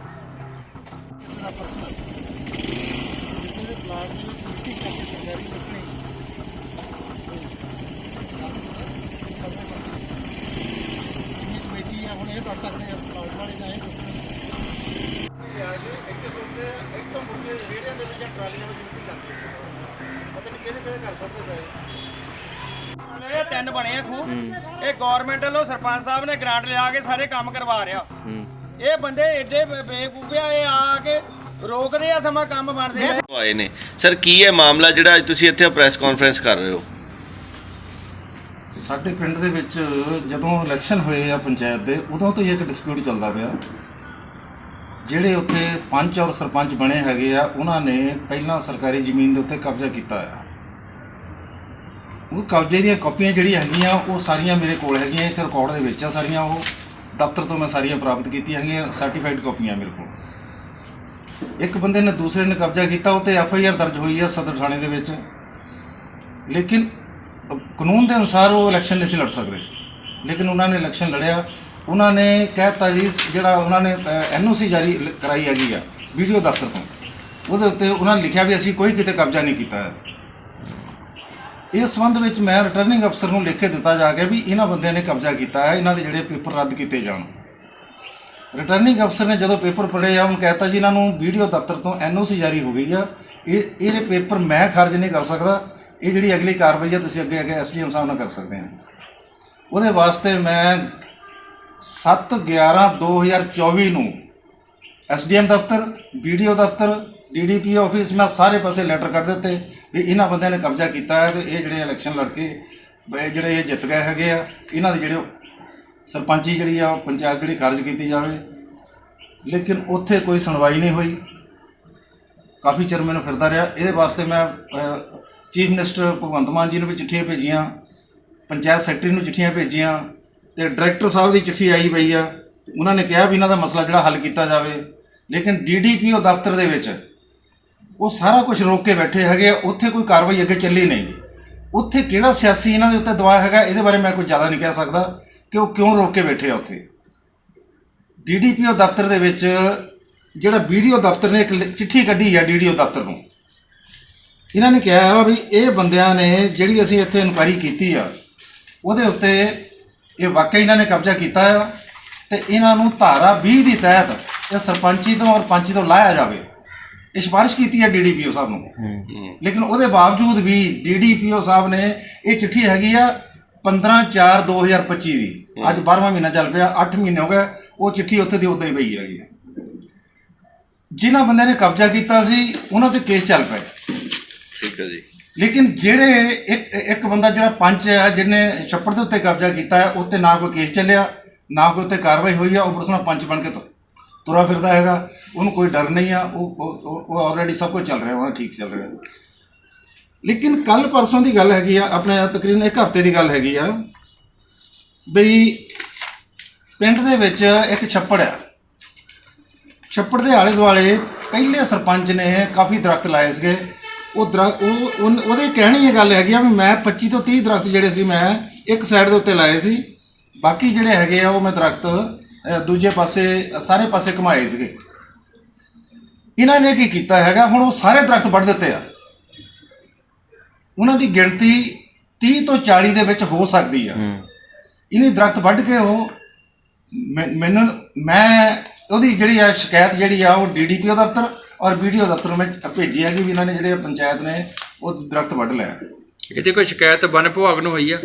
ਕਿਸੇ ਦਾ ਪਰਸਨਲ ਕਿਸੇ ਦੇ ਪਲਾਟ ਦੇ ਵਿੱਚ ਮਿੱਟੀ ਕਰਕੇ ਸਰਕਾਰੀ ਰੱਖਣੀ ਕਿੰਨੀ ਕੁ ਆ ਹੁਣ ਇਹ ਦੱਸ ਸਕਦੇ ਆ ਪਲਾਟ ਵਾਲੇ ਜਾਂ ਇਹ ਦੱਸਣਗੇ ਇੱਥੇ ਸੁੱਟਦੇ ਆ, ਇੱਕ ਸੁਣਦੇ ਮੁੜ ਕੇ ਰੇੜਿਆਂ ਦੇ ਵਿੱਚ ਜਾਂ ਟਰਾਲੀਆਂ ਵਿੱਚ ਕਿਹਦੇ ਕਿਹਦੇ ਘਰ ਸੁੱਟਦੇ ਪਏ? ਇਹ ਤਿੰਨ ਬਣੇ ਆ ਖੂਹ। ਇਹ ਗਵਰਨਮੈਂਟ ਵੱਲੋਂ ਸਰਪੰਚ ਸਾਹਿਬ ਨੇ ਗ੍ਰਾਂਟ ਲਿਆ ਕੇ ਸਾਰੇ ਕੰਮ ਕਰਵਾ ਰਿਹਾ। ਇਹ ਬੰਦੇ ਏਡੇ ਬੇ- ਬੇਵਕੂਫਿਆ ਇਹ ਆ ਕੇ ਰੋਕਦੇ ਆ ਸਮਾਂ ਕੰਮ ਬਣਦੇ ਆ। ਆਏ ਨੇ। ਸਰ ਕੀ ਹੈ ਮਾਮਲਾ ਜਿਹੜਾ ਅੱਜ ਤੁਸੀਂ ਇੱਥੇ ਪ੍ਰੈਸ ਕਾਨਫਰੰਸ ਕਰ ਰਹੇ ਹੋ? ਸਾਡੇ ਪਿੰਡ ਦੇ ਵਿੱਚ ਜਦੋਂ ਇਲੈਕਸ਼ਨ ਹੋਏ ਆ ਪੰਚਾਇਤ ਦੇ ਉਦੋਂ ਤੋਂ ਹੀ ਇੱਕ ਡਿਸਪਿਊਟ ਚੱਲਦਾ ਪਿਆ। ਜਿਹੜੇ ਉੱਥੇ ਪੰਚ ਔਰ ਸਰਪੰਚ ਬਣੇ ਹੈਗੇ ਆ ਉਹਨਾਂ ਨੇ ਪਹਿਲਾਂ ਸਰਕਾਰੀ ਜ਼ਮੀਨ ਦੇ ਉੱਤੇ ਕਬਜ਼ਾ ਕੀਤਾ ਆ। ਉਹ ਕਬਜ਼ੇ ਦੀਆਂ ਕਾਪੀਆਂ ਜਿਹੜੀਆਂ ਹੈਗੀਆਂ, ਉਹ ਸਾਰੀਆਂ ਮੇਰੇ ਕੋਲ ਹੈਗੀਆਂ, ਇੱਥੇ ਰਿਕਾਰਡ ਦੇ ਵਿੱਚ ਆ ਸਾਰੀਆਂ, ਉਹ ਦਫ਼ਤਰ ਤੋਂ ਮੈਂ ਸਾਰੀਆਂ ਪ੍ਰਾਪਤ ਕੀਤੀਆਂ ਹੈਗੀਆਂ ਸਰਟੀਫਾਈਡ ਕਾਪੀਆਂ ਮੇਰੇ ਕੋਲ। ਇੱਕ ਬੰਦੇ ਨੇ ਦੂਸਰੇ ਨੇ ਕਬਜ਼ਾ ਕੀਤਾ, ਉਹ ਤੇ ਐਫ ਆਈ ਆਰ ਦਰਜ ਹੋਈ ਆ ਸਦਰ ਥਾਣੇ ਦੇ ਵਿੱਚ। ਲੇਕਿਨ, ਕਾਨੂੰਨ ਦੇ ਅਨੁਸਾਰ ਉਹ ਇਲੈਕਸ਼ਨ ਨਹੀਂ ਸੀ ਲੜ ਸਕਦੇ। ਲੇਕਿਨ ਉਹਨਾਂ ਨੇ ਇਲੈਕਸ਼ਨ ਲੜਿਆ। ਉਹਨਾਂ ਨੇ ਕਹਿਤਾ ਜੀ, ਜਿਹੜਾ ਉਹਨਾਂ ਨੇ ਐਨਓਸੀ ਜਾਰੀ ਲ- ਕਰਾਈ ਹੈਗੀ ਆ, ਵੀਡੀਓ ਦਫ਼ਤਰ ਤੋਂ। ਉਹਦੇ ਉੱਤੇ ਉਹਨਾਂ ਨੇ ਲਿਖਿਆ ਵੀ ਅਸੀਂ ਕੋਈ ਕਿਤੇ ਕਬਜ਼ਾ ਨਹੀਂ ਕੀਤਾ। ਹੈ ਇਸ ਸੰਬੰਧ ਵਿੱਚ ਮੈਂ ਰਿਟਰਨਿੰਗ ਅਫਸਰ ਨੂੰ ਲਿਖ ਕੇ ਦਿੱਤਾ ਜਾ ਗਿਆ ਵੀ ਇਹਨਾਂ ਬੰਦਿਆਂ ਨੇ ਕਬਜ਼ਾ ਕੀਤਾ ਹੈ, ਇਹਨਾਂ ਦੇ ਜਿਹੜੇ ਪੇਪਰ ਰੱਦ ਕੀਤੇ ਜਾਣ। ਰਿਟਰਨਿੰਗ ਅਫਸਰ ਨੇ ਜਦੋਂ ਪੇਪਰ ਪੜ੍ਹੇ ਆ, ਉਹਨੂੰ ਕਹਿਤਾ ਜੀ ਇਹਨਾਂ ਨੂੰ ਵੀਡੀਓ ਦਫ਼ਤਰ ਤੋਂ ਐਨਓਸੀ ਜਾਰੀ ਹੋ ਗਈ ਆ। ਇਹ ਇਹਦੇ ਪੇਪਰ ਮੈਂ ਖਾਰਜ ਨਹੀਂ ਕਰ ਸਕਦਾ, ਇਹ ਜਿਹੜੀ ਅਗਲੀ ਕਾਰਵਾਈ ਆ, ਤੁਸੀਂ ਅੱਗੇ ਅੱਗੇ ਐਸਡੀਐਮ ਸਾਹਿਬ ਨਾਲ ਕਰ ਸਕਦੇ ਆ। ਉਹਦੇ ਵਾਸਤੇ ਮੈਂ 7 11 2024 ਨੂੰ ਐਸਡੀਐਮ ਦਫ਼ਤਰ ਵੀਡੀਓ ਦਫ਼ਤਰ ਡੀਡੀਪੀ ਆਫਿਸ ਮੈਂ ਸਾਰੇ ਪਾਸੇ ਲੈਟਰ ਕੱਢ ਦਿੱਤੇ। ਵੀ ਇਹਨਾਂ ਬੰਦਿਆਂ ਨੇ ਕਬਜ਼ਾ ਕੀਤਾ ਹੈ ਤੇ ਇਹ ਜਿਹੜੇ ਇਲੈਕਸ਼ਨ ਲੜ ਕੇ ਬ- ਜਿਹੜੇ ਇਹ ਜਿੱਤ ਗਏ ਹੈਗੇ ਆ, ਇਹਨਾਂ ਦੇ ਜਿਹੜੇ ਸਰਪੰਚੀ ਜਿਹੜੀ ਆ, ਉਹ ਪੰਚਾਇਤ ਜਿਹੜੀ ਕਾਰਜ ਕੀਤੀ ਜਾਵੇ। ਲੇਕਿਨ ਉੱਥੇ ਕੋਈ ਸੁਣਵਾਈ ਨਹੀਂ ਹੋਈ। ਕਾਫੀ ਚਿਰ ਮੈਨੂੰ ਫਿਰਦਾ ਰਿਹਾ। ਇਹਦੇ ਵਾਸਤੇ ਮੈਂ ਚੀਫ ਮਿਨਿਸਟਰ ਭਗਵੰਤ ਮਾਨ ਜੀ ਨੂੰ ਵੀ ਚਿੱਠੀਆਂ ਭੇਜੀਆਂ, ਪੰਚਾਇਤ ਸੈਕਟਰੀ ਨੂੰ ਚਿੱਠੀਆਂ ਭੇਜੀਆਂ ਤੇ ਡਾਇਰੈਕਟਰ ਸਾਹਿਬ ਦੀ ਚਿੱਠੀ ਆਈ ਪਈ ਆ। ਉਹਨਾਂ ਨੇ ਕਿਹਾ ਵੀ ਇਹਨਾਂ ਦਾ ਮਸਲਾ ਜਿਹੜਾ ਹੱਲ ਕੀਤਾ ਜਾਵੇ। ਲੇਕਿਨ ਡੀਡੀਪੀਓ ਦਫ਼ਤਰ ਦੇ ਵਿੱਚ ਉਹ ਸਾਰਾ ਕੁਝ ਰੋਕ ਕੇ ਬੈਠੇ ਹੈਗੇ ਆ, ਉੱਥੇ ਕੋਈ ਕਾਰਵਾਈ ਅੱਗੇ ਚੱਲੀ ਨਹੀਂ। ਉੱਥੇ ਕਿਹੜਾ ਸਿਆਸੀ ਇਹਨਾਂ ਦੇ ਉੱਤੇ ਦਬਾਅ ਹੈਗਾ ਇਹਦੇ ਬਾਰੇ ਮੈਂ ਕੁਝ ਜ਼ਿਆਦਾ ਨਹੀਂ ਕਹਿ ਸਕਦਾ ਕਿ ਉਹ ਕਿਉਂ ਰੋਕ ਕੇ ਬੈਠੇ ਆ ਉੱਥੇ। ਡੀਡੀਪੀਓ ਦਫ਼ਤਰ ਦੇ ਵਿੱਚ ਜਿਹੜਾ ਵੀਡੀਓ ਦਫ਼ਤਰ ਨੇ ਇੱਕ ਲ- ਚਿੱਠੀ ਕੱਢੀ ਆ ਡੀਡੀਓ ਦਫ਼ਤਰ ਨੂੰ। ਇਹਨਾਂ ਨੇ ਕਿਹਾ ਵੀ ਇਹ ਬੰਦਿਆਂ ਨੇ ਜਿਹੜੀ ਅਸੀਂ ਇੱਥੇ ਇਨਕੁਆਇਰੀ ਕੀਤੀ ਆ ਉਹਦੇ ਉੱਤੇ ਇਹ ਵਾਕਿਆ ਇਹਨਾਂ ਨੇ ਕਬਜ਼ਾ ਕੀਤਾ ਆ ਤੇ ਇਹਨਾਂ ਨੂੰ ਧਾਰਾ 20 ਦੀ ਤਹਿਤ ਇਹ ਸਰਪੰਚੀ ਤੋਂ ਔਰ ਪੰਚੀ ਤੋਂ ਲਾਇਆ ਜਾਵੇ। ਇਹ ਸਿਫਾਰਿਸ਼ ਕੀਤੀ ਹੈ ਡੀਡੀਪੀਓ ਸਾਹਿਬ ਨੂੰ। ਲੇਕਿਨ ਉਹਦੇ ਬਾਵਜੂਦ ਵੀ ਡੀਡੀਪੀਓ ਸਾਹਿਬ ਨੇ ਇਹ ਚਿੱਠੀ ਹੈਗੀ ਆ 15 4 2025 ਦੀ। ਅੱਜ 12ਵਾਂ ਮਹੀਨਾ ਚੱਲ ਪਿਆ 8 ਮਹੀਨੇ ਹੋ ਗਏ ਉਹ ਚਿੱਠੀ ਉੱਥੇ ਦੀ ਉੱਦਾਂ ਹੀ ਪਈ ਹੈਗੀ ਹੈ ਜਿਨ੍ਹਾਂ ਬੰਦਿਆਂ ਨੇ ਕਬਜ਼ਾ ਕੀਤਾ ਸੀ ਉਹਨਾਂ ਤੇ ਕੇਸ ਚੱਲ ਪਏ ਠੀਕ ਹੈ ਜੀ। ਲੇਕਿਨ ਜਿਹੜੇ ਇੱਕ ਇੱਕ ਬੰਦਾ ਜਿਹੜਾ ਪੰਚ ਹੈ ਜਿਹਨੇ ਛੱਪੜ ਦੇ ਉੱਤੇ ਕਬਜ਼ਾ ਕੀਤਾ ਹੈ ਉੱਤੇ ਨਾ ਕੋਈ ਕੇਸ ਚੱਲਿਆ ਨਾ ਕੋਈ ਉੱਤੇ ਕਾਰਵਾਈ ਹੋਈ ਆ ਉਹ ਪਰਸਨਲ ਪੰਚ ਬਣ ਕੇ ਤੁ- ਤੁਰਾ ਫਿਰਦਾ ਹੈਗਾ, ਉਹਨੂੰ ਕੋਈ ਡਰ ਨਹੀਂ ਆ, ਉਹ ਉਹ ਆਲਰੇਡੀ ਸਭ ਕੁਝ ਚੱਲ ਰਿਹਾ, ਉਹਦਾ ਠੀਕ ਚੱਲ ਰਿਹਾ। ਲੇਕਿਨ ਕੱਲ ਪਰਸੋਂ ਦੀ ਗੱਲ ਹੈਗੀ ਆ, ਆਪਣੇ ਤਕਰੀਬਨ ਇੱਕ ਹਫ਼ਤੇ ਦੀ ਗੱਲ ਹੈਗੀ ਆ, ਬਈ ਪਿੰਡ ਦੇ ਵਿੱਚ ਇੱਕ ਛੱਪੜ ਆ। ਛੱਪੜ ਦੇ ਆਲੇ ਦੁਆਲੇ ਪਹਿਲੇ ਸਰਪੰਚ ਨੇ ਕਾਫੀ ਦਰਖਤ ਲਾਏ ਸੀਗੇ। ਉਹ ਦਰਖਤ ਉਹ ਉਨ- ਉਹਦੇ ਕਹਿਣੀ ਇਹ ਗੱਲ ਹੈਗੀ ਆ ਵੀ ਮੈਂ 25 ਤੋਂ 30 ਦਰਖਤ ਜਿਹੜੇ ਸੀ, ਮੈਂ ਇੱਕ ਸਾਈਡ ਦੇ ਉੱਤੇ ਲਾਏ ਸੀ। ਬਾਕੀ ਜਿਹੜੇ ਹੈਗੇ ਆ, ਉਹ ਮੈਂ ਦਰਖਤ ਦੂਜੇ ਪਾਸੇ ਸਾਰੇ ਪਾਸੇ ਘੁਮਾਏ ਸੀਗੇ। ਇਹਨਾਂ ਨੇ ਕੀ ਕੀਤਾ ਹੈਗਾ ਹੁਣ ਉਹ ਸਾਰੇ ਦਰਖਤ ਵੱਢ ਦਿੱਤੇ ਆ। ਉਹਨਾਂ ਦੀ ਗਿਣਤੀ 30 ਤੋਂ 40 ਦੇ ਵਿੱਚ ਹੋ ਸਕਦੀ ਆ। ਇਹਨੇ ਦਰਖਤ ਵੱਢ ਕੇ ਉਹ ਮੈਂ- ਮੈਨੂੰ ਮੈਂ ਉਹਦੀ ਜਿਹੜੀ ਆ ਸ਼ਿਕਾਇਤ ਜਿਹੜੀ ਆ ਉਹ ਡੀਡੀਪੀਓ ਦਫ਼ਤਰ ਔਰ ਵੀਡੀਓ ਦਫ਼ਤਰ ਵਿੱਚ ਭੇਜੀ ਹੈ ਕਿ ਵੀ ਇਹਨਾਂ ਨੇ ਜਿਹੜੇ ਪੰਚਾਇਤ ਨੇ ਉਹ ਦਰਖਤ ਵੱਢ ਲਿਆ ਇਹਦੀ ਕੋਈ ਸ਼ਿਕਾਇਤ ਵਨ ਵਿਭਾਗ ਨੂੰ ਹੋਈ ਆ?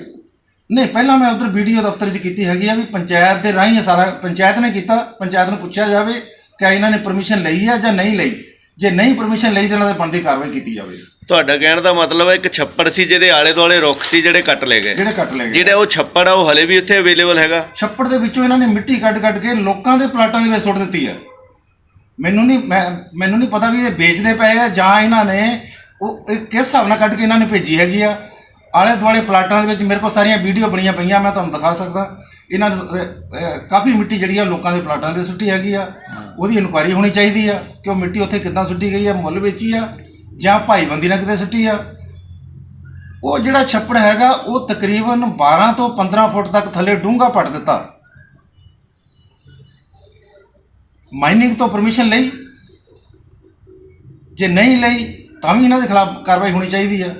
ਨਹੀਂ ਪਹਿਲਾਂ ਮੈਂ ਉਧਰ ਵੀਡੀਓ ਦਫ਼ਤਰ 'ਚ ਕੀਤੀ ਹੈਗੀ ਆ ਵੀ ਪੰਚਾਇਤ ਦੇ ਰਾਹੀਂ ਇਹ ਸਾਰਾ ਪੰਚਾਇਤ ਨੇ ਕੀਤਾ ਪੰਚਾਇਤ ਨੂੰ ਪੁੱਛਿਆ ਜਾਵੇ ਕਿ ਇਹਨਾਂ ਨੇ ਪਰਮਿਸ਼ਨ ਲਈ ਆ ਜਾਂ ਨਹੀਂ ਲਈ। ਜੇ ਨਹੀਂ ਪਰਮਿਸ਼ਨ ਲਈ ਤਾਂ ਇਹਨਾਂ ਦੇ ਬਣਦੀ ਕਾਰਵਾਈ ਕੀਤੀ ਜਾਵੇ। ਤੁਹਾਡਾ ਕਹਿਣ ਦਾ ਮਤਲਬ ਹੈ ਇੱਕ ਛੱਪੜ ਸੀ ਜਿਹਦੇ ਆਲੇ ਦੁਆਲੇ ਰੁੱਖ ਸੀ ਜਿਹੜੇ ਕੱਟ ਲਏ ਗਏ। ਜਿਹੜੇ ਕੱਟ ਲਏ ਗਏ। ਜਿਹੜਾ ਉਹ ਛੱਪੜ ਆ ਉਹ ਹਲੇ ਵੀ ਉੱਥੇ ਅਵੇਲੇਬਲ ਹੈਗਾ। ਛੱਪੜ ਦੇ ਵਿੱਚੋਂ ਇਹਨਾਂ ਨੇ ਮਿੱਟੀ ਕੱਢ ਕੱਢ ਕੇ ਲੋਕਾਂ ਦੇ ਪਲਾਟਾਂ ਦੇ ਵਿੱਚ ਸੁੱਟ ਦਿੱਤੀ ਹੈ ਮੈਨੂੰ ਨਹੀਂ ਮੈਂ ਮੈਨੂੰ ਨਹੀਂ ਪਤਾ ਵੀ ਇਹ ਵੇਚਦੇ ਪਏ ਆ ਜਾਂ ਇਹਨਾਂ ਨੇ ਉਹ ਇਹ ਕਿਸ ਹਿਸਾਬ ਨਾਲ ਕੱਢ ਕੇ ਇਹਨਾਂ ਨੇ ਭੇਜੀ ਹੈਗੀ ਆ। ਆਲੇ ਦੁਆਲੇ ਪਲਾਟਾਂ ਦੇ ਵਿੱਚ ਮੇਰੇ ਕੋਲ ਸਾਰੀਆਂ ਵੀਡੀਓ ਬਣੀਆਂ ਪਈਆਂ ਮੈਂ ਤੁਹਾਨੂੰ ਦਿਖਾ ਸਕਦਾ। ਇਹਨਾਂ ਨੇ ਅਹ, ਕਾਫੀ ਮਿੱਟੀ ਜਿਹੜੀ ਆ ਲੋਕਾਂ ਦੇ ਪਲਾਟਾਂ ਦੇ ਸੁੱਟੀ ਹੈਗੀ ਆ। ਉਹਦੀ ਇਨਕੁਆਇਰੀ ਹੋਣੀ ਚਾਹੀਦੀ ਆ ਕਿ ਉਹ ਮਿੱਟੀ ਉੱਥੇ ਕਿੱਦਾਂ ਸੁੱਟੀ ਗਈ ਆ ਮੁੱਲ ਵੇਚੀ ਆ ਜਾਂ ਭਾਈਬੰਦੀ ਨਾਲ ਕਿਤੇ ਸੁੱਟੀ ਆ। ਉਹ ਜਿਹੜਾ ਛੱਪੜ ਹੈਗਾ ਉਹ ਤਕਰੀਬਨ 12 ਤੋਂ 15 ਫੁੱਟ ਤੱਕ ਥੱਲੇ ਡੂੰਘਾ ਪੱਟ ਦਿੱਤਾ। ਮਾਈਨਿੰਗ ਤੋਂ ਪਰਮਿਸ਼ਨ ਲਈ। ਜੇ ਨਹੀਂ ਲਈ ਤਾਂ ਵੀ ਇਹਨਾਂ ਦੇ ਖਿਲਾਫ ਕਾਰਵਾਈ ਹੋਣੀ ਚਾਹੀਦੀ ਆ।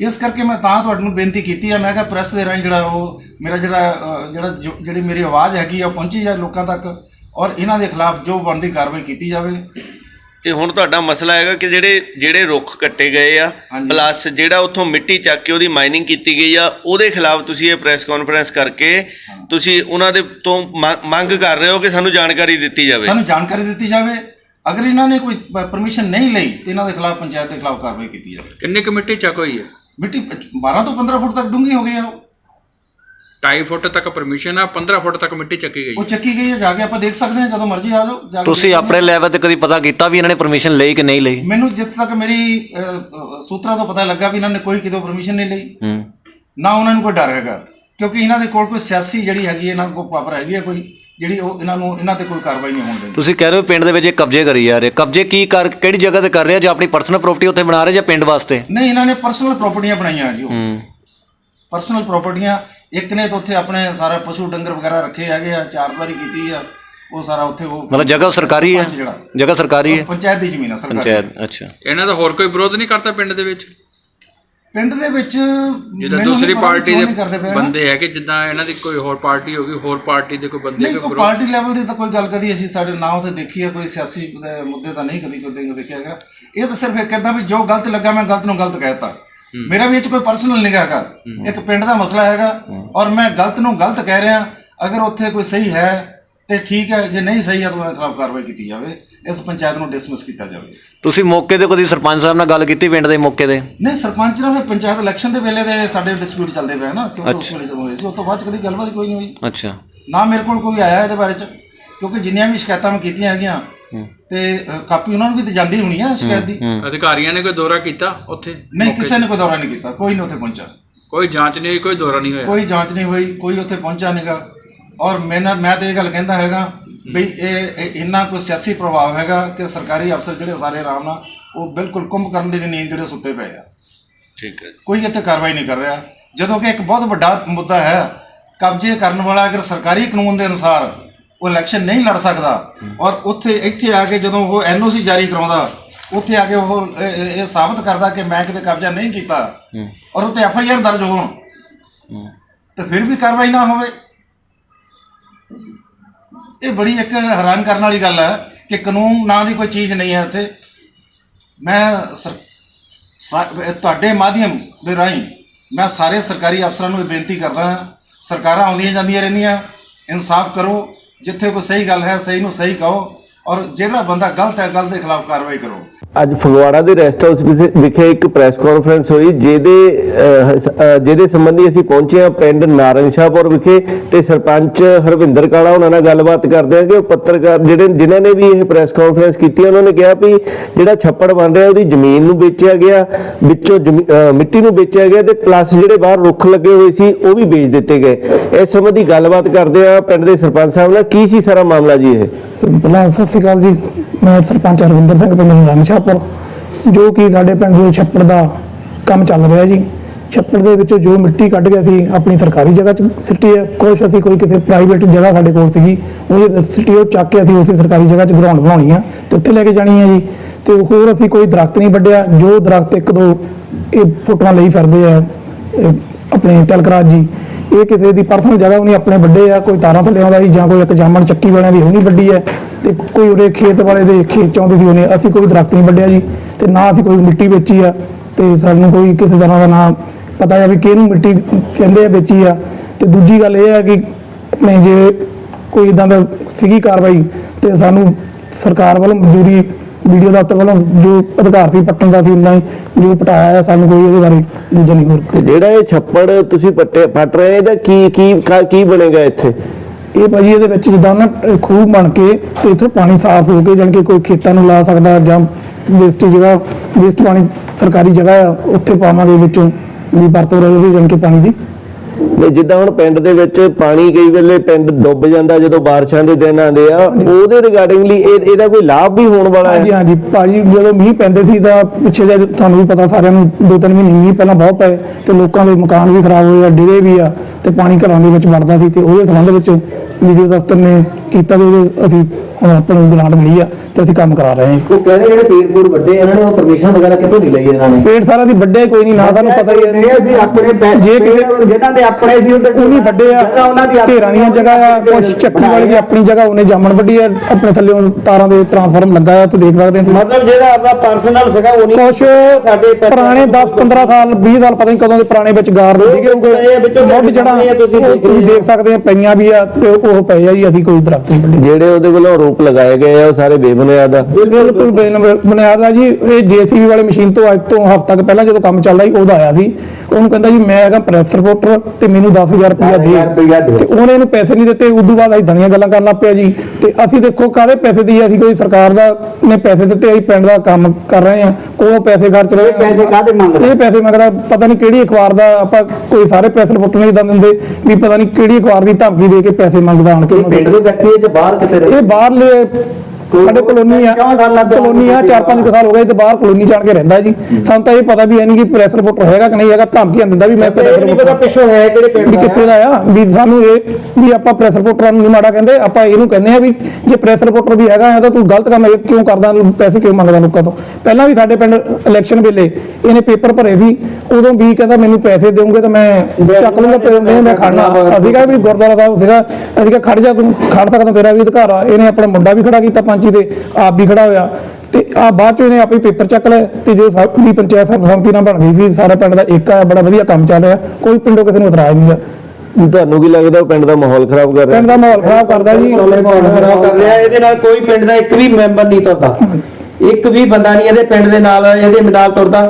ਇਸ ਕਰਕੇ ਮੈਂ ਤਾਂ ਤੁਹਾਨੂੰ ਬੇਨਤੀ ਕੀਤੀ ਹੈ ਮੈਂ ਕਿਹਾ ਪ੍ਰੈਸ ਦੇ ਰਾਹੀਂ ਜਿਹੜਾ ਉਹ ਮੇਰਾ ਜਿਹੜਾ ਅ, ਜਿਹੜਾ ਜੋ- ਜਿਹੜੀ ਮੇਰੀ ਆਵਾਜ਼ ਹੈਗੀ ਆ ਉਹ ਪਹੁੰਚੀ ਜਾਏ ਲੋਕਾਂ ਤੱਕ ਔਰ ਇਹਨਾਂ ਦੇ ਖਿਲਾਫ ਜੋ ਬਣਦੀ ਕਾਰਵਾਈ ਕੀਤੀ ਜਾਵੇ। ਤੇ ਹੁਣ ਤੁਹਾਡਾ ਮਸਲਾ ਹੈਗਾ ਕਿ ਜਿਹੜੇ ਜਿਹੜੇ ਰੁੱਖ ਕੱਟੇ ਗਏ ਆ ਹਾਂਜੀ। ਪਲੱਸ ਜਿਹੜਾ ਉੱਥੋਂ ਮਿੱਟੀ ਚੱਕ ਕੇ ਉਹਦੀ ਮਾਈਨਿੰਗ ਕੀਤੀ ਗਈ ਆ ਉਹਦੇ ਖਿਲਾਫ ਤੁਸੀਂ ਇਹ ਪ੍ਰੈਸ ਕਾਨਫਰੰਸ ਕਰਕੇ ਤੁਸੀਂ ਉਹਨਾਂ ਦੇ ਤੋਂ ਮੰਗ- ਮੰਗ ਕਰ ਰਹੇ ਹੋ ਕਿ ਸਾਨੂੰ ਜਾਣਕਾਰੀ ਦਿੱਤੀ ਜਾਵੇ। ਸਾਨੂੰ ਜਾਣਕਾਰੀ ਦਿੱਤੀ ਜਾਵੇ। ਅਗਰ ਇਹਨਾਂ ਨੇ ਕੋਈ ਪਰਮਿਸ਼ਨ ਨਹੀਂ ਲਈ ਤੇ ਇਹਨਾਂ ਦੇ ਖਿਲਾਫ ਪੰਚਾਇਤ ਦੇ ਖਿਲਾਫ ਕਾਰਵਾਈ ਕੀਤੀ ਜਾਵੇ। ਕਿੰਨੀ ਕਮੇਟੀ ਚੱਕ ਹੋਈ ਹੈ? ਮਿੱਟੀ 12 ਤੋਂ 15 ਫੁੱਟ ਤੱਕ ਡੂੰਘੀ ਹੋ ਗਈ ਆ ਉਹ। 2.5 ਫੁੱਟ ਤੱਕ ਪਰਮਿਸ਼ਨ ਆ 15 ਫੁੱਟ ਤੱਕ ਮਿੱਟੀ ਚੱਕੀ ਗਈ। ਉਹ ਚੱਕੀ ਗਈ ਹੈ ਜਾ ਕੇ ਆਪਾਂ ਦੇਖ ਸਕਦੇ ਹਾਂ ਜਦੋਂ ਮਰਜ਼ੀ ਆ ਜਾਓ ਜਾ ਕੇ ਤੁਸੀਂ ਦੇਖ ਆਪਣੇ ਲੈਵਲ ਤੇ ਕਦੀ ਪਤਾ ਕੀਤਾ ਵੀ ਇਹਨਾਂ ਨੇ ਪਰਮਿਸ਼ਨ ਲਈ ਕਿ ਨਹੀਂ ਲਈ? ਮੈਨੂੰ ਜਿੱਥੇ ਤੱਕ ਮੇਰੀ ਅ, ਅ, ਸੂਤਰਾਂ ਤੋਂ ਪਤਾ ਲੱਗਾ ਵੀ ਇਹਨਾਂ ਨੇ ਕੋਈ ਕਿਤੋਂ ਪਰਮਿਸ਼ਨ ਨਹੀਂ ਲਈ। ਹੂੰ। ਨਾ ਉਹਨਾਂ ਨੂੰ ਕੋਈ ਡਰ ਹੈਗਾ ਕਿਉਂਕਿ ਇਹਨਾਂ ਦੇ ਕੋਲ ਕੋਈ ਸਿਆਸੀ ਜਿਹੜੀ ਹੈਗੀ ਹੈ, ਇਹਨਾਂ ਕੋਲ ਪਾਵਰ ਹੈਗੀ ਹੈ ਕੋਈ। ਜਿਹੜੀ ਉਹ ਇਹਨਾਂ ਨੂੰ ਇਹਨਾਂ ਤੇ ਕੋਈ ਕਾਰਵਾਈ ਨਹੀਂ ਹੋਣ ਦਿੰਦੀ। ਤੁਸੀਂ ਕਹਿ ਰਹੇ ਹੋ ਪਿੰਡ ਦੇ ਵਿੱਚ ਇਹ ਕਬਜ਼ੇ ਕਰੀ ਜਾ ਰਹੇ। ਕਬਜ਼ੇ ਕੀ ਕਰ ਕਿਹੜੀ ਜਗ੍ਹਾ ਤੇ ਕਰ ਰਹੇ ਆ? ਜਾਂ ਆਪਣੀ ਪਰਸਨਲ ਪ੍ਰਾਪਰਟੀ ਉੱਥੇ ਬਣਾ ਰਹੇ ਜਾਂ ਪਿੰਡ ਵਾਸਤੇ? ਨਹੀਂ ਇਹਨਾਂ ਨੇ ਪਰਸਨਲ ਪ੍ਰਾਪਰਟੀਆਂ ਬਣਾਈਆਂ ਜੀ ਉਹ। ਹੂੰ। ਪਰਸਨਲ ਪ੍ਰਾਪਰਟੀਆਂ ਇੱਕ ਨੇ ਤਾਂ ਉੱਥੇ ਆਪਣੇ ਸਾਰੇ ਪਸ਼ੂ ਡੰਗਰ ਵਗੈਰਾ ਰੱਖੇ ਹੈਗੇ ਆ ਚਾਰ ਵਾਰੀ ਕੀਤੀ ਆ ਉਹ ਸਾਰਾ ਉੱਥੇ ਉਹ ਮਤਲਬ ਜਗ੍ਹਾ ਸਰਕਾਰੀ ਹੈ? ਜਿਹੜਾ। ਜਗ੍ਹਾ ਸਰਕਾਰੀ ਹੈ? ਪੰਚਾਇਤ ਦੀ ਜ਼ਮੀਨ ਆ ਸਰਕਾਰੀ। ਪੰਚਾਇਤ ਅੱਛਾ। ਇਹਨਾਂ ਦਾ ਹੋਰ ਕੋਈ ਵਿਰੋਧ ਨਹੀਂ ਕਰਦਾ ਪਿੰਡ ਦੇ ਵਿੱਚ? ਪਿੰਡ ਦੇ ਵਿੱਚ ਜਿੱਦਾਂ ਮੈਨੂੰ ਦੂਸਰੀ ਨਹੀਂ ਪਤਾ ਪਾਰਟੀ ਕਿਉਂ ਦੇ ਨਹੀਂ ਕਰਦੇ ਪਏ ਨਾ। ਬੰਦੇ ਹੈਗੇ ਜਿੱਦਾਂ ਇਹਨਾਂ ਦੀ ਕੋਈ ਹੋਰ ਪਾਰਟੀ ਹੋਗੀ ਹੋਰ ਪਾਰਟੀ ਦੇ ਕੋਈ ਬੰਦੇ ਨਹੀਂ ਕੋਈ ਪਾਰਟੀ ਲੈਵਲ ਦੀ ਤਾਂ ਕੋਈ ਗੱਲ ਕਦੀ ਅਸੀਂ ਸਾਡੇ ਨਾਂ ਉਤੇ ਦੇਖੀ ਹੈ ਕੋਈ ਸਿਆਸੀ ਅਹ, ਮੁੱਦੇ ਤਾਂ ਨਹੀਂ ਕਦੀ ਕਦੇ ਦੇਖਿਆ ਹੈਗਾ। ਇਹ ਤਾਂ ਸਿਰਫ ਇਹ ਕਹਿੰਦਾ ਵੀ ਜੋ ਗਲਤ ਲੱਗਾ ਮੈਂ ਗਲਤ ਨੂੰ ਗਲਤ ਕਹਿਤਾ। ਮੇਰਾ ਵੀ ਇਹ 'ਚ ਕੋਈ ਪਰਸਨਲ ਨਹੀਂ ਹੈਗਾ। ਇੱਕ ਪਿੰਡ ਦਾ ਮਸਲਾ ਹੈਗਾ ਔਰ ਮੈਂ ਗਲਤ ਨੂੰ ਗਲਤ ਕਹਿ ਰਿਹਾ ਅਗਰ ਉੱਥੇ ਕੋਈ ਸਹੀ ਹੈ ਤੇ ਠੀਕ ਹੈ ਜੇ ਨਹੀਂ ਸਹੀ ਹੈ ਤਾਂ ਉਹਦੇ ਖਿਲਾਫ ਕਾਰਵਾਈ ਕੀਤੀ ਜਾਵੇ। ਇਸ ਪੰਚਾਇਤ ਨੂੰ ਡਿਸਮਿਸ ਕੀਤਾ ਜਾਵੇ। ਤੁਸੀਂ ਮੌਕੇ ਤੇ ਕਦੀ ਸਰਪੰਚ ਸਾਹਿਬ ਨਾਲ ਗੱਲ ਕੀਤੀ ਪਿੰਡ ਦੇ ਮੌਕੇ ਤੇ? ਨਹੀਂ ਸਰਪੰਚ ਨਾਲ ਫਿਰ ਪੰਚਾਇਤ ਇਲੈਕਸ਼ਨ ਦੇ ਵੇਲੇ ਦੇ ਸਾਡੇ ਡਿਸਪਿਊਟ ਚੱਲਦੇ ਪਏ ਨਾ ਕਿਉਂਕਿ ਉਸ ਵੇਲੇ ਜਦੋਂ ਹੋਏ ਸੀ ਉਸ ਤੋਂ ਬਾਅਦ 'ਚ ਕਦੀ ਗੱਲਬਾਤ ਕੋਈ ਨਹੀਂ ਹੋਈ। ਅੱਛਾ। ਨਾ ਮੇਰੇ ਕੋਲ ਕੋਈ ਆਇਆ ਇਹਦੇ ਬਾਰੇ ਚ ਕਿਉਂਕਿ ਜਿੰਨੀਆਂ ਵੀ ਸ਼ਿਕਾਇਤਾਂ ਮੈਂ ਕੀਤੀਆਂ ਹੈਗੀਆਂ ਤੇ ਅ, ਕਾਪੀ ਉਹਨਾਂ ਨੂੰ ਵੀ ਤੇ ਜਾਂਦੀ ਹੋਣੀ ਆ ਸ਼ਿਕਾਇਤ ਦੀ। ਅਧਿਕਾਰੀਆਂ ਨੇ ਕੋਈ ਦੌਰਾ ਕੀਤਾ ਉੱਥੇ? ਨਹੀਂ ਕਿਸੇ ਨੇ ਕੋਈ ਦੌਰਾ ਨਹੀਂ ਕੀਤਾ ਕੋਈ ਨਹੀਂ ਉੱਥੇ ਪਹੁੰਚਾ ਕੋਈ ਜਾਂਚ ਨਹੀਂ ਹੋਈ ਕੋਈ ਦੌਰਾ ਨਹੀਂ ਹੋਇਆ? ਕੋਈ ਜਾਂਚ ਨਹੀਂ ਹੋਈ ਕੋਈ ਉੱਥੇ ਪਹੁੰਚਾ ਨਹੀਂਗਾ ਔਰ ਮੈਂ ਨਾ- ਮੈਂ ਤੇ ਇਹ ਗੱਲ ਕਹਿੰਦਾ ਹੈਗਾ ਵੀ ਇਹ ਇਹ ਇੰਨਾ ਕੋਈ ਸਿਆਸੀ ਪ੍ਰਭਾਵ ਹੈਗਾ ਕਿ ਸਰਕਾਰੀ ਅਫਸਰ ਜਿਹੜੇ ਸਾਰੇ ਆਰਾਮ ਨਾਲ ਉਹ ਬਿਲਕੁਲ ਕੁੰਭ ਕਰਨ ਦੀ ਨੀਂਦ ਜਿਹੜੇ ਸੁੱਤੇ ਪਏ ਆ। ਠੀਕ ਹੈ। ਕੋਈ ਇੱਥੇ ਕਾਰਵਾਈ ਨਹੀਂ ਕਰ ਰਿਹਾ। ਜਦੋਂ ਕਿ ਇੱਕ ਬਹੁਤ ਵੱਡਾ ਮੁੱਦਾ ਹੈ ਕਬਜ਼ੇ ਕਰਨ ਵਾਲਾ ਅਗਰ ਸਰਕਾਰੀ ਕਾਨੂੰਨ ਦੇ ਅਨੁਸਾਰ ਉਹ ਇਲੈਕਸ਼ਨ ਨਹੀਂ ਲੜ ਸਕਦਾ ਔਰ ਉੱਥੇ ਇੱਥੇ ਆ ਕੇ ਜਦੋਂ ਉਹ ਐਨਓਸੀ ਜਾਰੀ ਕਰਾਉਂਦਾ ਉੱਥੇ ਆ ਕੇ ਉਹ ਇਹ- ਸਾਬਤ ਕਰਦਾ ਕਿ ਮੈਂ ਕਿਤੇ ਕਬਜ਼ਾ ਨਹੀਂ ਕੀਤਾ ਔਰ ਉੱਤੇ ਐਫ ਆਈ ਆਰ ਦਰਜ ਹੋਣ ਤੇ ਫਿਰ ਵੀ ਕਾਰਵਾਈ ਨਾ ਹੋਵੇ। ਇਹ ਬੜੀ ਇੱਕ ਹੈਰਾਨ ਕਰਨ ਵਾਲੀ ਗੱਲ ਹੈ ਕਿ ਕਾਨੂੰਨ ਨਾਂ ਦੀ ਕੋਈ ਚੀਜ਼ ਨਹੀਂ ਹੈ ਇੱਥੇ। ਮੈਂ ਸਰ ਤੁਹਾਡੇ ਮਾਧਿਅਮ ਦੇ ਰਾਹੀਂ ਮੈਂ ਸਾਰੇ ਸਰਕਾਰੀ ਅਫਸਰਾਂ ਨੂੰ ਇਹ ਬੇਨਤੀ ਕਰਦਾ ਹਾਂ, ਸਰਕਾਰਾਂ ਆਉਂਦੀਆਂ ਜਾਂਦੀਆਂ ਰਹਿੰਦੀਆਂ, ਇਨਸਾਫ ਕਰੋ, ਜਿੱਥੇ ਕੋਈ ਸਹੀ ਗੱਲ ਹੈ, ਸਹੀ ਨੂੰ ਸਹੀ ਕਹੋ। ਔਰ ਜਿਹੜਾ ਬੰਦਾ ਗਲਤ ਹੈ, ਗਲਤ ਦੇ ਖਿਲਾਫ ਕਾਰਵਾਈ ਕਰੋ। ਅੱਜ ਫਗਵਾੜਾ ਦੇ ਰੈਸਟ ਹਾਊਸ ਵਿਖੇ- ਇੱਕ ਪ੍ਰੈਸ ਕਾਨਫਰੰਸ ਹੋਈ, ਜਿਹਦੇ ਜਿਹਦੇ ਸੰਬੰਧੀ ਅਸੀਂ ਪਹੁੰਚੇ ਹਾਂ ਪਿੰਡ ਨਾਰੰਗਸ਼ਾਹਪੁਰ ਵਿਖੇ ਤੇ ਸਰਪੰਚ ਹਰਵਿੰਦਰ ਕਾਲਾ ਉਹਨਾਂ ਨਾਲ ਗੱਲਬਾਤ ਕਰਦੇ ਹਾਂ ਕਿ ਉਹ ਪੱਤਰਕਾਰ ਜਿਹੜੇ, ਜਿਨ੍ਹਾਂ ਨੇ ਵੀ ਇਹ ਪ੍ਰੈਸ ਕਾਨਫਰੰਸ ਕੀਤੀ, ਉਹਨਾਂ ਨੇ ਕਿਹਾ ਵੀ ਜਿਹੜਾ ਛੱਪੜ ਬਣ ਰਿਹਾ, ਉਹਦੀ ਜ਼ਮੀਨ ਨੂੰ ਵੇਚਿਆ ਗਿਆ, ਵਿੱਚੋਂ ਮਿੱਟੀ ਨੂੰ ਵੇਚਿਆ ਗਿਆ ਤੇ ਪਲੱਸ ਜਿਹੜੇ ਬਾਹਰ ਰੁੱਖ ਲੱਗੇ ਹੋਏ ਸੀ, ਉਹ ਵੀ ਵੇਚ ਦਿੱਤੇ ਗਏ। ਇਸ ਸੰਬੰਧੀ ਗੱਲਬਾਤ ਕਰਦੇ ਹਾਂ ਪਿੰਡ ਦੇ ਸਰਪੰਚ ਸਾਹਿਬ ਨਾਲ। ਕੀ ਸੀ ਸਾਰਾ ਮਾਮਲਾ ਜੀ ਇਹ? ਪਹਿਲਾਂ ਸਤਿ ਸ਼੍ਰੀ ਅਕਾਲ ਜੀ। ਮੈਂ ਸਰਪੰਚ ਹਰਵਿੰਦਰ ਸਿੰਘ, ਪਿੰਡ ਰਾਮਸ਼ਾਹਪੁਰ ਜੋ ਕਿ ਸਾਡੇ ਪਿੰਡ ਦੇ ਛੱਪੜ ਦਾ ਕੰਮ ਚੱਲ ਰਿਹਾ ਜੀ। ਛੱਪੜ ਦੇ ਵਿੱਚ ਜੋ ਮਿੱਟੀ ਕੱਢ ਗਿਆ ਸੀ ਆਪਣੀ ਸਰਕਾਰੀ ਜਗ੍ਹਾ 'ਚ ਸਿੱਟੀ ਹੈ। ਕੁਛ ਅਸੀਂ ਕੋਈ ਕਿਸੇ ਪ੍ਰਾਈਵੇਟ ਜਗ੍ਹਾ ਸਾਡੇ ਕੋਲ ਸੀਗੀ। ਉਹਦੇ ਸਿੱਟੀ ਉਹ ਚੱਕ ਕੇ ਅਸੀਂ ਉਸੇ ਸਰਕਾਰੀ ਜਗ੍ਹਾ 'ਚ ਗਰਾਊਂਡ ਬਣਾਉਣੀ ਆ ਤੇ ਉੱਥੇ ਲੈ ਕੇ ਜਾਣੀ ਹੈ ਜੀ। ਤੇ ਹੋਰ ਅਸੀਂ ਕੋਈ ਦਰਖਤ ਨਹੀਂ ਵੱਢਿਆ। ਜੋ ਦਰਖਤ ਇੱਕ ਦੋ ਇਹ ਫੋਟੋਆਂ ਲਈ ਫਿਰਦੇ ਆ ਆਪਣੇ ਤਲਕਰਾਜ ਜੀ। ਇਹ ਕਿਸੇ ਦੀ ਪਰਸਨਲ ਜਗ੍ਹਾ ਉਹਨੇ ਆਪਣੇ ਵੱਡੇ ਆ, ਕੋਈ ਤਾਰਾਂ ਥੱਲੇ ਆਉਂਦਾ ਸੀ ਜਾਂ ਕੋਈ ਇੱਕ ਜਾਮਣ ਚੱਕੀ ਵਾਲਿਆਂ ਦੀ ਉਹ ਨਹੀਂ ਵੱਡੀ ਹੈ ਤੇ ਕੋਈ ਉਹਦੇ ਖੇਤ ਵਾਲੇ ਦੇ ਖੇਤ ਚ ਆਉਂਦੀ ਸੀ ਉਹਨੇ, ਅਸੀਂ ਕੋਈ ਦਰਖਤ ਨਹੀਂ ਵੱਢਿਆ ਜੀ ਤੇ ਨਾ ਅਸੀਂ ਕੋਈ ਮਿੱਟੀ ਵੇਚੀ ਆ ਤੇ ਸਾਨੂੰ ਕੋਈ ਕਿਸੇ ਤਰ੍ਹਾਂ ਦਾ ਨਾ ਪਤਾ ਹੈ ਵੀ ਕਿਹਨੂੰ ਮਿੱਟੀ ਕਹਿੰਦੇ ਆ ਵੇਚੀ ਆ। ਤੇ ਦੂਜੀ ਗੱਲ ਇਹ ਆ ਕਿ ਆਪਣੇ ਜੇ ਕੋਈ ਇਦਾਂ ਦਾ ਸੀਗੀ ਕਾਰਵਾਈ ਤੇ ਸਾਨੂੰ ਸਰਕਾਰ ਵੱਲੋਂ ਮਜ਼ਦੂਰੀ ਵੀਡੀਓ ਦਫ਼ਤਰ ਵੱਲੋਂ ਜੋ ਅਧਿਕਾਰ ਸੀ ਪੱਟਣ ਦਾ ਸੀ ਉਹਨਾਂ ਹੀ ਜੋ ਪਟਾਇਆ ਹੈ ਸਾਨੂੰ ਕੋਈ ਇਹਦੇ ਬਾਰੇ ਦੂਜਾ ਨਹੀਂ ਹੋਰ ਤੇ ਜਿਹੜਾ ਇਹ ਛੱਪੜ ਤੁਸੀਂ ਪੱਟੇ ਪੱਟ ਰਹੇ ਇਹਦਾ ਕੀ ਕੀ ਕਾ- ਕੀ ਬਣੇਗਾ ਇੱਥੇ? ਇਹ ਭਾਜੀ ਇਹਦੇ ਵਿੱਚ ਜਿੱਦਾਂ ਨਾ ਖੂਹ ਬਣ ਕੇ ਤੇ ਇੱਥੋਂ ਪਾਣੀ ਸਾਫ਼ ਹੋ ਕੇ ਜਾਣੀ ਕਿ ਕੋਈ ਖੇਤਾਂ ਨੂੰ ਲਾ ਸਕਦਾ ਜਾਂ ਵੇਸਟ ਜਗ੍ਹਾ ਵੇਸਟ ਪਾਣੀ ਸਰਕਾਰੀ ਜਗ੍ਹਾ ਆ ਉੱਥੇ ਪਾਵਾਂਗੇ ਵਿੱਚੋਂ ਵੀ ਵਰਤੋਂ ਰਹੇ ਜਾਣੀ ਕਿ ਪਾਣੀ ਦੀ। ਨਹੀਂ ਜਿੱਦਾਂ ਹੁਣ ਪਿੰਡ ਦੇ ਵਿੱਚ ਪਾਣੀ ਕਈ ਵੇਲੇ ਪਿੰਡ ਡੁੱਬ ਜਾਂਦਾ ਜਦੋਂ ਬਾਰਿਸ਼ਾਂ ਦੇ ਦਿਨ ਆਉਂਦੇ ਆ ਉਹਦੇ ਰਿਗਾਰਡਿੰਗਲੀ ਇਹ ਇਹਦਾ ਕੋਈ ਲਾਭ ਵੀ ਹੋਣ ਵਾਲਾ ਹਾਂਜੀ ਹੈ? ਹਾਂਜੀ ਭਾਜੀ ਜਦੋਂ ਮੀਂਹ ਪੈਂਦੇ ਸੀ ਤਾਂ ਪਿੱਛੇ ਜੇ ਤੁਹਾਨੂੰ ਵੀ ਪਤਾ ਸਾਰਿਆਂ ਨੂੰ ਦੋ ਤਿੰਨ ਮਹੀਨੇ ਮੀਂਹ ਪਹਿਲਾਂ ਬਹੁਤ ਪਏ ਤੇ ਲੋਕਾਂ ਦੇ ਮਕਾਨ ਵੀ ਖਰਾਬ ਹੋਏ ਆ ਡਿਰੇ ਵੀ ਆ ਤੇ ਪਾਣੀ ਘਰਾਂ ਦੇ ਵਿੱਚ ਵੜਦਾ ਸੀ ਤੇ ਉਹਦੇ ਸੰਬੰਧ ਵਿੱਚ ਵੀਡੀਓ ਦਫ਼ਤਰ ਨੇ ਕੀਤਾ ਉਹਦੇ ਅਸੀਂ ਹੁਣ ਆਪਾਂ ਨੂੰ ਗ੍ਰਾਂਟ ਮਿਲੀ ਆ ਤੇ ਅਸੀਂ ਕੰਮ ਕਰਾ ਰਹੇ ਹਾਂ ਉਹ ਕਹਿੰਦੇ ਜਿਹੜੇ ਪੇੜ ਪੂੜ ਵੱਡੇ ਇਹਨਾਂ ਨੇ ਉਹ ਪਰਮਿਸ਼ਨ ਵਗੈਰਾ ਕਿੱਥੋਂ ਨਹੀਂ ਲਈ ਇਹਨਾਂ ਨੇ? ਪੇੜ ਸਾਰਾ ਦੀ ਵੱਡੇ ਕੋਈ ਨਹੀਂ ਨਾ ਸਾਨੂੰ ਪਤਾ ਹੀ ਹੈ ਅਸੀਂ ਆਪਣੇ ਪੈ- ਜੇ ਕਿਤੇ- ਪੇੜ ਜਿਨ੍ਹਾਂ ਦੇ ਆਪਣੇ ਸੀ ਉਧਰ ਉਹ ਵੀ ਵੱਡੇ ਆ ਉਹਨਾਂ ਦੀ ਆਪਣੀ ਢੇਰਾਂ ਦੀਆਂ ਜਗ੍ਹਾ ਆ ਕੁਛ ਚੱਕੀ ਵਾਲੀ ਦੀ ਆਪਣੀ ਜਗ੍ਹਾ ਉਹਨੇ ਜਾਮਣ ਵੱਡੀ ਆ ਆਪਣੇ ਥੱਲੇ ਤਾਰਾਂ ਦੇ ਟਰਾਂਸਫਾਰਮ ਲੱਗਾ ਆ ਤੇ ਦੇਖ ਸਕਦੇ ਹੋ ਮਤਲਬ ਜਿਹੜਾ ਆਪਣਾ ਪਰਸਨਲ ਸੀਗਾ ਉਹ ਕੁਛ ਸਾਡੇ ਪੈਸੇ- ਪੁਰਾਣੇ 10 15 ਸਾਲ 20 ਸਾਲ ਪਤਾ ਨਹੀਂ ਕਦੋਂ ਦੇ ਪੁਰਾਣੇ ਵਿੱਚ ਗਾਰ ਸੀਗੇ ਵਿੱਚੋਂ ਮੁੱਢ ਜਿਹੜਾ ਤੁਸੀਂ ਉਹ ਦੇਖ ਸਕਦੇ ਆ ਪਈਆਂ ਵੀ ਆ ਤੇ ਉਹ ਪਏ ਆ ਜੀ ਅਸੀਂ ਕੋਈ ਦਰਖਤ ਨਹੀਂ ਜਿਹੜੇ ਉਹਦੇ ਵੱਲੋਂ ਆਰੋਪ ਲਗਾਏ ਗਏ ਆ ਉਹ ਸਾਰੇ ਬੇਬੁਨਿਆਦ ਆ। ਬਿਲਕੁਲ ਬੇਨ- ਬੁਨਿਆਦ ਆ ਜੀ। ਇਹ ਜੀਸੀਬੀ ਵਾਲੀ ਮਸ਼ੀਨ ਤੋਂ ਅੱਜ ਤੋਂ ਹਫ਼ਤਾ ਕੁ ਪਹਿਲਾਂ ਜਦੋਂ ਕੰਮ ਚੱਲਦਾ ਸੀ ਉਹਦਾ ਆਇਆ ਸੀ। ਉਹਨੂੰ ਕਹਿੰਦਾ ਜੀ ਮੈਂ ਹੈਗਾ ਪ੍ਰੈਸ ਰਿਪੋਰਟਰ ਤੇ ਮੈਨੂੰ 10000 ਰੁਪਇਆ ਦੇ। ਤੇ ਉਹਨੇ ਇਹਨੂੰ ਪੈਸੇ ਨਹੀਂ ਦਿੱਤੇ ਉਦੋਂ ਬਾਅਦ ਅਸੀਂ ਦਨੀਆਂ ਗੱਲਾਂ ਕਰਨ ਲੱਗ ਪਿਆ ਜੀ। ਤੇ ਅਸੀਂ ਦੇਖੋ ਕਾਹਦੇ ਪੈਸੇ ਦੀ ਅਸੀਂ ਕੋਈ ਸਰਕਾਰ ਦਾ ਨੇ ਪੈਸੇ ਦਿੱਤੇ ਅਸੀਂ ਪਿੰਡ ਦਾ ਕੰਮ ਕਰ ਰਹੇ ਆ ਕੋਲੋਂ ਪੈਸੇ ਖਰਚ ਰਹੇ ਪੈਸੇ ਕਾਹਦੇ ਮੰਗਦਾ? ਇਹ ਪੈਸੇ ਮੰਗਦਾ ਪਤਾ ਨਹੀਂ ਕਿਹੜੀ ਅਖਬਾਰ ਦਾ ਆਪਾਂ ਕੋਈ ਸਾਰੇ ਪ੍ਰੈਸ ਰਿਪੋਰਟਰ ਨਹੀਂ ਇਦਾਂ ਦਿੰਦੇ ਵੀ ਪਤਾ ਨਹੀਂ ਕਿਹੜੀ ਅਖਬਾਰ ਦੀ ਧਮਕੀ ਦੇ ਕੇ ਪੈਸੇ ਮੰਗਦਾ ਆਣ ਕੇ ਪਿੰਡ। ਦੇ ਵਿਅਕਤੀ ਇਹ ਬਾਹਰ ਕਿਤੇ ਇਹ ਬਾਹਰਲੇ ਸਾਡੇ ਕਲੋਨੀ ਆ ਕਲੋਨੀ ਆ 4-5 ਸਾਲ ਹੋ ਗਏ ਤੇ ਬਾਹਰ ਕਲੋਨੀ ਜਾਣ ਕੇ ਰਹਿੰਦਾ ਜੀ। ਸਾਨੂੰ ਤਾਂ ਇਹ ਪਤਾ ਵੀ ਹੈ ਨਹੀਂ ਕਿ ਪ੍ਰੈਸ ਰਿਪੋਰਟਰ ਹੈਗਾ ਕਿ ਨਹੀਂ ਹੈਗਾ ਧਮਕੀਆਂ ਦਿੰਦਾ ਵੀ ਮੈਂ ਪ੍ਰੈਸ ਨਹੀਂ ਪਤਾ ਰਿਪੋਰਟਰ ਪਿੱਛੋਂ ਹੈ ਕਿਹੜੇ ਪਿੰਡ ਦਾ ਕਿੱਥੇ ਦਾ ਆ ਵੀ ਸਾਨੂੰ ਇਹ ਵੀ ਆਪਾਂ ਪ੍ਰੈਸ ਰਿਪੋਰਟਰਾਂ ਨੂੰ ਨਹੀਂ ਮਾੜਾ ਕਹਿੰਦੇ ਆਪਾਂ ਇਹਨੂੰ ਕਹਿੰਦੇ ਆ ਵੀ ਜੇ ਪ੍ਰੈਸ ਰਿਪੋਰਟਰ ਵੀ ਹੈਗਾ ਆ ਤਾਂ ਤੂੰ ਗਲਤ ਕੰਮ ਕਿਉਂ ਕਰਦਾ ਪੈਸੇ ਕਿਉਂ ਮੰਗਦਾ ਲੋਕਾਂ ਤੋਂ? ਪਹਿਲਾਂ ਵੀ ਸਾਡੇ ਪਿੰਡ ਇਲੈਕਸ਼ਨ ਵੇਲੇ ਇਹਨੇ ਪੇਪਰ ਭਰੇ ਸੀ ਉਦੋਂ ਵੀ ਕਹਿੰਦਾ ਮੈਨੂੰ ਪੈਸੇ ਦੇਉਂਗੇ ਤਾਂ ਮੈਂ ਚੱਕ ਲੂੰਗਾ ਤੇ ਨਹੀਂ ਮੈਂ ਖੜਨਾ। ਅਸੀਂ ਕਿਹਾ ਵੀ ਗੁਰਦੁਆਰਾ ਸਾਹਿਬ ਸੀਗਾ ਅਸੀਂ ਕਿਹਾ ਖੜ ਜਾ ਤੂੰ ਖੜ ਸਕਦਾ ਤੇਰਾ ਵੀ ਅਧਿਕਾਰ ਆ। ਇਹਨੇ ਆਪਣਾ ਮੁੰਡਾ ਵੀ ਖੜਾ ਕੀਤਾ ਪੰਚੀ ਤੇ ਆਪ ਵੀ ਖੜਾ ਹੋਇਆ ਤੇ ਆ ਬਾਅਦ ਚ ਇਹਨੇ ਆਪੇ ਪੇਪਰ ਚੱਕ ਲਏ ਤੇ ਜੋ ਸਭ ਦੀ ਪੰਚਾਇਤ ਸਰਬਸੰਮਤੀ ਨਾਲ ਬਣ ਗਈ ਸੀ ਸਾਰਾ ਪਿੰਡ ਦਾ ਇੱਕ ਆ ਬੜਾ ਵਧੀਆ ਕੰਮ ਚੱਲ ਰਿਹਾ ਕੋਈ ਪਿੰਡੋਂ ਕਿਸੇ ਨੂੰ ਇਤਰਾਜ਼ ਨਹੀਂ ਆ। ਤੁਹਾਨੂੰ ਕੀ ਲੱਗਦਾ ਪਿੰਡ ਦਾ ਮਾਹੌਲ ਖਰਾਬ ਕਰ ਰਿਹਾ? ਪਿੰਡ ਦਾ ਮਾਹੌਲ ਖਰਾਬ ਕਰਦਾ ਜੀ। ਖਰਾਬ ਕਰ ਰਿਹਾ ਇਹਦੇ ਨਾਲ ਕੋਈ ਪਿੰਡ ਦਾ ਇੱਕ ਵੀ ਮੈਂਬਰ ਨਹੀਂ ਤੁਰਦਾ। ਇੱਕ ਵੀ ਬੰਦਾ ਨਹੀਂ ਇਹਦੇ ਪਿੰਡ ਦੇ ਨਾਲ ਇਹਦੇ ਨਾਲ ਤੁਰਦਾ।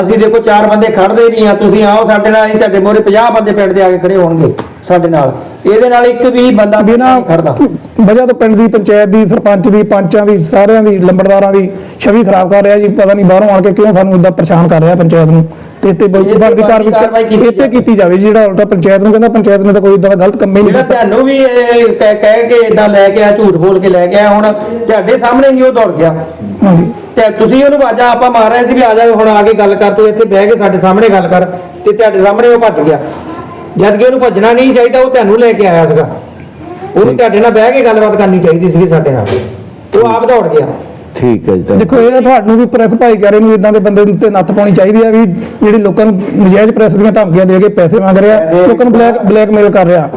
ਅਸੀਂ ਦੇਖੋ ਚਾਰ ਬੰਦੇ ਖੜਦੇ ਨਹੀਂ ਆ ਤੁਸੀਂ ਆਓ ਸਾਡੇ ਨਾਲ ਅਸੀਂ ਤੁਹਾਡੇ ਮੋਰੇ 50 ਬੰਦੇ ਪਿੰਡ ਦੇ ਆ ਕੇ ਖੜੇ ਹੋਣਗੇ ਸਾਡੇ ਨਾਲ। ਇਹਦੇ ਨਾਲ ਇੱਕ ਵੀ ਬੰਦਾ ਬਿਨਾ ਖੜਦਾ ਵਜ੍ਹਾ ਤੋਂ ਪਿੰਡ ਦੀ ਪੰਚਾਇਤ ਦੀ ਸਰਪੰਚ ਦੀ ਪੰਚਾਂ ਦੀ ਸਾਰਿਆਂ ਦੀ ਲੰਬੜਦਾਰਾਂ ਦੀ ਛਵੀ ਖਰਾਬ ਕਰ ਰਿਹਾ ਜੀ। ਪਤਾ ਨਹੀਂ ਬਾਹਰੋਂ ਆਣ ਕੇ ਕਿਉਂ ਸਾਨੂੰ ਇਦਾਂ ਪਰੇਸ਼ਾਨ ਕਰ ਰਿਹਾ ਪੰਚਾਇਤ ਨੂੰ। ਤੇ ਤੇ ਬਣਦੀ ਕਾਰਵਾਈ ਕੀਤੀ ਕੀਤੀ ਜਾਵੇ ਜਿਹੜਾ ਉਲਟਾ ਪੰਚਾਇਤ ਨੂੰ ਕਹਿੰਦਾ ਪੰਚਾਇਤ ਨੇ ਤਾਂ ਕੋਈ ਇਦਾਂ ਦਾ ਗਲਤ ਕੰਮ ਹੀ ਨਹੀਂ ਜਿਹੜਾ ਤੁਹਾਨੂੰ ਵੀ ਇਹ ਕਹਿ ਕੇ ਇਦਾਂ ਲੈ ਕੇ ਆ ਝੂਠ ਬੋਲ ਕੇ ਲੈ ਕੇ ਆ ਹੁਣ ਤੁਹਾਡੇ ਸਾਹਮਣੇ ਹੀ ਉਹ ਦੌੜ ਗਿਆ। ਹਾਂਜੀ। ਤੇ ਤੁਸੀਂ ਉਹਨੂੰ ਆਵਾਜ਼ਾਂ ਆਪਾਂ ਮਾਰ ਰਹੇ ਸੀ ਵੀ ਆ ਜਾ ਹੁਣ ਆ ਕੇ ਗੱਲ ਕਰ ਤੂੰ ਇੱਥੇ ਬਹਿ ਕੇ ਸਾਡੇ ਸਾਹਮਣੇ ਗੱਲ ਕਰ ਤੇ ਤੁਹਾਡੇ ਸਾਹਮਣੇ ਉਹ ਭੱਜ ਗਿਆ। ਜਦ ਕਿ ਉਹਨੂੰ ਭੱਜਣਾ ਨਹੀਂ ਚਾਹੀਦਾ ਉਹ ਤੁਹਾਨੂੰ ਲੈ ਕੇ ਆਇਆ ਸੀਗਾ। ਉਹਨੂੰ ਤੁਹਾਡੇ ਨਾਲ ਬਹਿ ਕੇ ਗੱਲਬਾਤ ਕਰਨੀ ਚਾਹੀਦੀ ਸੀਗੀ ਸਾਡੇ ਨਾਲ। ਉਹ ਆਪ ਦੌੜ ਗਿਆ। ਠੀਕ ਹੈ ਜੀ ਤਾਂ ਦੇਖੋ ਇਹ ਤੁਹਾਨੂੰ ਵੀ ਪ੍ਰੈਸ ਭਾਈਚਾਰੇ ਨੂੰ ਇਦਾਂ ਦੇ ਬੰਦੇ ਉੱਤੇ ਨੱਥ ਪਾਉਣੀ ਚਾਹੀਦੀ ਆ ਵੀ ਜਿਹੜੇ ਲੋਕਾਂ ਨੂੰ ਨਜਾਇਜ਼ ਪ੍ਰੈਸ ਦੀਆਂ ਧਮਕੀਆਂ ਦੇ ਕੇ ਪੈਸੇ ਮੰਗ ਰਿਹਾ ਲੋਕਾਂ ਨੂੰ ਬਲੈਕ ਬਲੈਕਮੇਲ ਕਰ ਰਿਹਾ।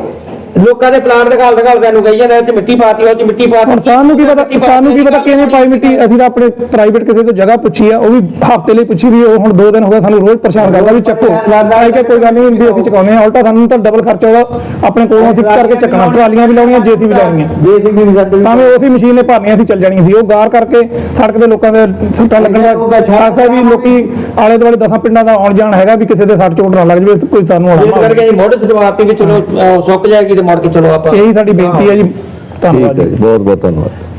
ਲੋਕਾਂ ਦੇ ਪਲਾਨ ਦਿਖਾਲ ਦਿਖਾਲ ਤੈਨੂੰ ਕਹੀ ਜਾਂਦਾ ਇੱਥੇ ਮਿੱਟੀ ਪਾਤੀ ਉਹ ਚ ਮਿੱਟੀ ਪਾਤੀ। ਹੁਣ ਸਾਨੂੰ ਕੀ ਪਤਾ ਸਾਨੂੰ ਕੀ ਪਤਾ ਕਿਵੇਂ ਪਾਈ ਮਿੱਟੀ। ਅਸੀਂ ਤਾਂ ਆਪਣੇ ਪ੍ਰਾਈਵੇਟ ਕਿਸੇ ਤੋਂ ਜਗ੍ਹਾ ਪੁੱਛੀ ਆ ਉਹ ਵੀ ਹਫ਼ਤੇ ਲਈ ਪੁੱਛੀ ਵੀ ਉਹ ਹੁਣ 2 ਦਿਨ ਹੋ ਗਏ ਸਾਨੂੰ ਰੋਜ਼ ਪਰੇਸ਼ਾਨ ਕਰਦਾ ਵੀ ਚੱਕੋ। ਆਈ ਕਿ ਕੋਈ ਗੱਲ ਨਹੀਂ ਹੁੰਦੀ ਅਸੀਂ ਚੁਕਾਉਂਦੇ ਆ ਉਲਟਾ ਸਾਨੂੰ ਤਾਂ ਡਬਲ ਖਰਚਾ ਉਹਦਾ ਆਪਣੇ ਕੋਲੋਂ ਅਸੀਂ ਕਰਕੇ ਚੱਕਣਾ। ਟਰਾਲੀਆਂ ਵੀ ਲਾਉਣੀਆਂ ਜੇਸੀ ਵੀ ਲਾਉਣੀਆਂ। ਬੇਸਿਕ ਵੀ ਸਾਡੇ ਸਾਵੇਂ ਉਸੇ ਮਸ਼ੀਨ ਨੇ ਭਰਨੀਆਂ ਸੀ ਚੱਲ ਜਾਣੀਆਂ ਸੀ ਉਹ ਗਾਰ ਕਰਕੇ ਸੜਕ ਦੇ ਲੋਕਾਂ ਦੇ ਸੱਟਾਂ ਲੱਗਣ ਦਾ ਖਾਸਾ ਵੀ ਲੋਕੀ ਆਲੇ ਦੁਆਲੇ ਦਸਾਂ ਪਿੰਡਾਂ ਦਾ ਆਉਣ ਜਾਣ ਹੈਗਾ ਵੀ ਕਿਸੇ ਦੇ ਸੱਟ ਚੋਟ ਨਾ ਲੱਗ ਜਾਵੇ ਕੋਈ ਸਾਨੂੰ ਆਉਣਾ ਕਰਕੇ ਮੋਢ ਸਦਵਾਤੀ ਵੀ ਚਲੋ ਸੁੱਕ ਜਾਏਗੀ ਮੁੜ ਕੇ ਚਲੋ ਆਪਾਂ। ਇਹੀ ਸਾਡੀ ਬੇਨਤੀ ਹੈ ਜੀ। ਠੀਕ ਧੰਨਵਾਦ ਹੈ ਜੀ। ਬਹੁਤ ਬਹੁਤ ਧੰਨਵਾਦ।